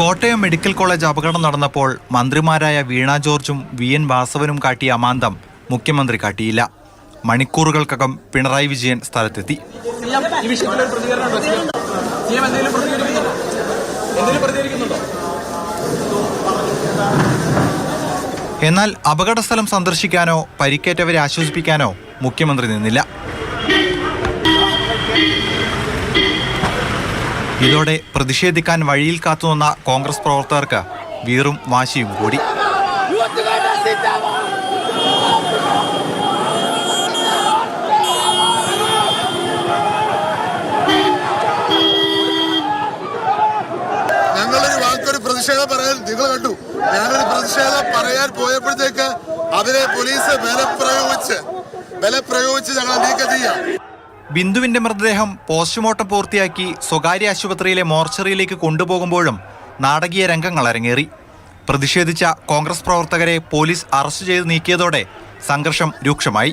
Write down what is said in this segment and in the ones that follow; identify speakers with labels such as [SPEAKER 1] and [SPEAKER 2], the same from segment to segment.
[SPEAKER 1] Kottayam medical college അപകടം നടന്നപ്പോൾ മന്ത്രിമാരായ വീണ ജോർജും വി എൻ വാസവനും കാട്ടിയ അമാന്തം മുഖ്യമന്ത്രി കാട്ടിയില്ല. മണിക്കൂറുകൾക്കകം പിണറായി വിജയൻ സ്ഥലത്തെത്തി. എന്നാൽ അപകടസ്ഥലം സന്ദർശിക്കാനോ പരിക്കേറ്റവരെ ആശ്വസിപ്പിക്കാനോ മുഖ്യമന്ത്രി നിന്നില്ല. ഇതോടെ പ്രതിഷേധിക്കാൻ വഴിയിൽ കാത്തുനിന്ന കോൺഗ്രസ് പ്രവർത്തകർക്ക് വീറും വാശിയും കൂടി.
[SPEAKER 2] ഞങ്ങളൊരു വാക്കൊരു പ്രതിഷേധം പറയാൻ നിങ്ങൾ കണ്ടു. ഞാനൊരു പ്രതിഷേധം പറയാൻ പോയപ്പോഴത്തേക്ക് അതിനെ പോലീസ് ബലപ്രയോഗിച്ച് ബലപ്രയോഗിച്ച് ഞങ്ങളെ നീക്കം ചെയ്യാം.
[SPEAKER 1] ബിന്ദുവിന്റെ മൃതദേഹം പോസ്റ്റ്മോർട്ടം പൂർത്തിയാക്കി സ്വകാര്യ ആശുപത്രിയിലെ മോർച്ചറിയിലേക്ക് കൊണ്ടുപോകുമ്പോഴും നാടകീയ രംഗങ്ങൾ അരങ്ങേറി. പ്രതിഷേധിച്ച കോൺഗ്രസ് പ്രവർത്തകരെ പോലീസ് അറസ്റ്റ് ചെയ്ത് നീക്കിയതോടെ സംഘർഷം രൂക്ഷമായി.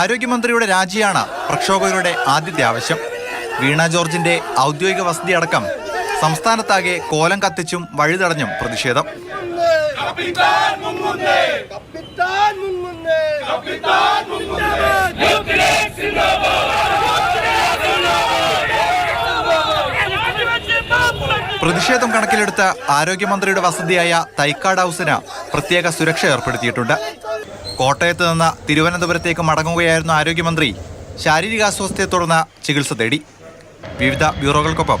[SPEAKER 1] ആരോഗ്യമന്ത്രിയുടെ രാജിയാണ് പ്രക്ഷോഭകരുടെ ആദ്യത്തെ ആവശ്യം. വീണ ജോർജിന്റെ ഔദ്യോഗിക വസതി അടക്കം സംസ്ഥാനത്താകെ കോലം കത്തിച്ചും വഴിതടഞ്ഞും പ്രതിഷേധം. പ്രതിഷേധം കണക്കിലെടുത്ത് ആരോഗ്യമന്ത്രിയുടെ വസതിയായ തൈക്കാട് ഹൗസിന് പ്രത്യേക സുരക്ഷ ഏർപ്പെടുത്തിയിട്ടുണ്ട്. കോട്ടയത്ത് നിന്ന് തിരുവനന്തപുരത്തേക്ക് മടങ്ങുകയായിരുന്ന ആരോഗ്യമന്ത്രി ശാരീരികാസ്വാസ്ഥ്യത്തെ തുടർന്ന് ചികിത്സ തേടി. വിവിധ ബ്യൂറോകൾക്കൊപ്പം